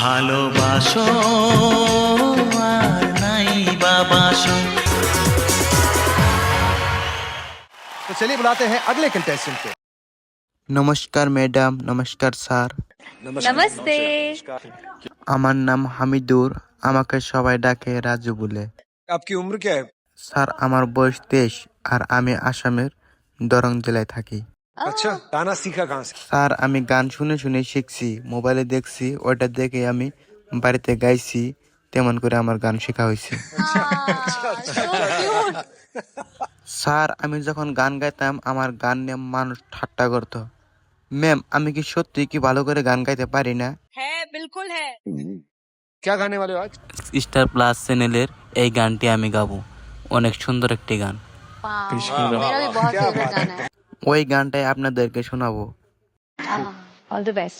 ভালোবাসো আর নাই বাবাসো तो चलिए बुलाते हैं अगले कंटेस्टेंट को নমস্কার ম্যাডাম নমস্কার স্যার नमस्ते আমার নাম হামিদুর আমাকে সবাই ডাকে রাজু বলে आपकी उम्र क्या है স্যার আমার বয়স তেইশ আর আমি আসামের দরং জেলায় থাকি अच्छा गाना सीखा कहाँ से স্যার আমি গান শুনে শুনে শিখছি মোবাইলে দেখছি ওটা দেখে আমি বাড়িতে গাইছি তেমন করে আমার গান শেখা হয়েছে স্যার আমি যখন গান গাইতাম আমার গান নিয়ে মানুষ ঠাট্টা করতো ম্যাম আমি কি সত্যি কি ভালো করে গান গাইতে পারি না है बिल्कुल है क्या गाने वाले हो आज স্টার প্লাস চ্যানেলের এই গানটি আমি গাবো অনেক সুন্দর একটি গান मेरा भी बहुत फेवरेट गाना है ওই গানটাই আপনাদেরকে শোনাবো। অল দ্য বেস্ট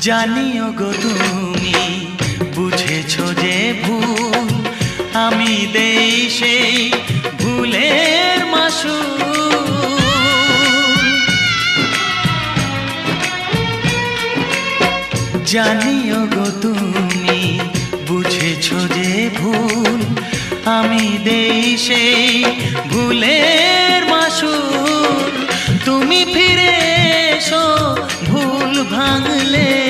জানিও গো তুমি, বুঝেছ যে ভুল। আমি দেই সেই ভুলের মাসু জানিও গো তুমি, বুঝেছ যে ভুল। আমি দেই সেই ভুলের মাসুল। তুমি ফিরে এসো, ভুল ভাঙলে